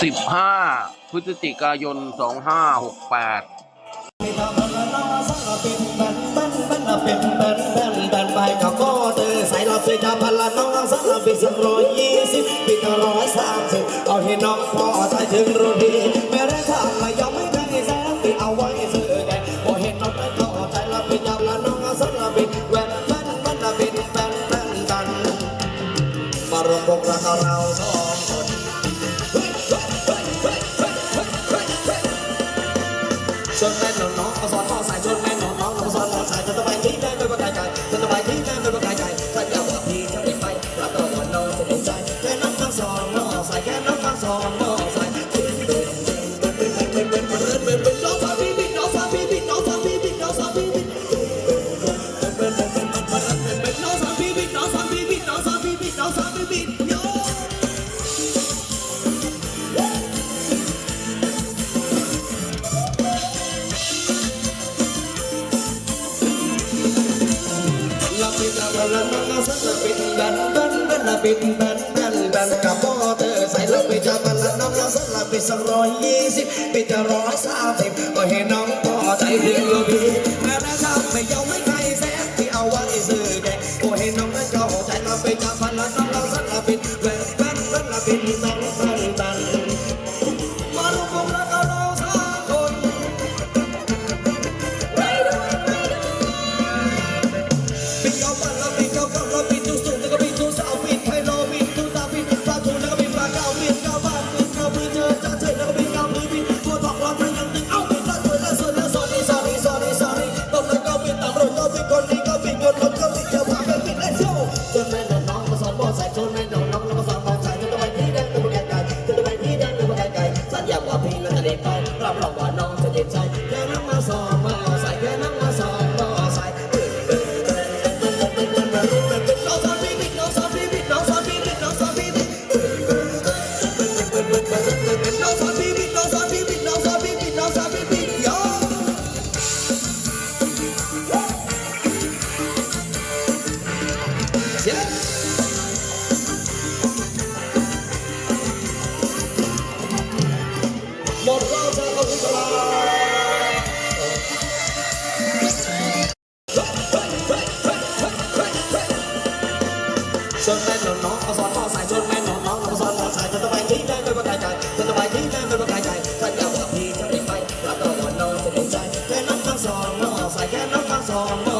15 พฤศจิกายน 2568ับสิจะพันละน้องสักละปิดสักร้อยยี่สิบปีละร้อยสามสิบเอาให้น้องพอใจถึงรู้ดีแม้ได้ทายอมไม่ได้แสนปีเอาไว้ซื้อแกพอเห็นน้องได้เข้าใจละปีจาละน้องสักละปีแหวนแว่นแว่นละปีแว่นแว่นกันมารวมวงรักเราสองคน cho nên là nó dan dan la pita dan dan dan กับพ่อเธอใส่ละไปจะบันละน้องละสลับไปสักร้อยยี่สิบไปจะร้อยสามสิบก็เห็นน้องพ่อใจถึงรู้ดีแม้ได้ทำไม่ยอมให้ใครแสนที่เอาไว้ซื้อแกก็เห็นน้องได้เข้าใจเราไปจะบันละน้องละสลับไป หมดเราจะเอาคุณตลาชนแม่น้องน้องมาสอนมอสายชนแม่น้องน้องมาสอนมอสายจะต้องไปที่ไหนไม่ว่าไกลไกลจะต้องไปที่ไหนไม่ว่าไกลไกลถ้าอยากว่าพี่จะได้ไปแล้วก็วันน้องจะได้ใจแค่น้องทั้งสองมองสายแค่น้องทั้งสองมอส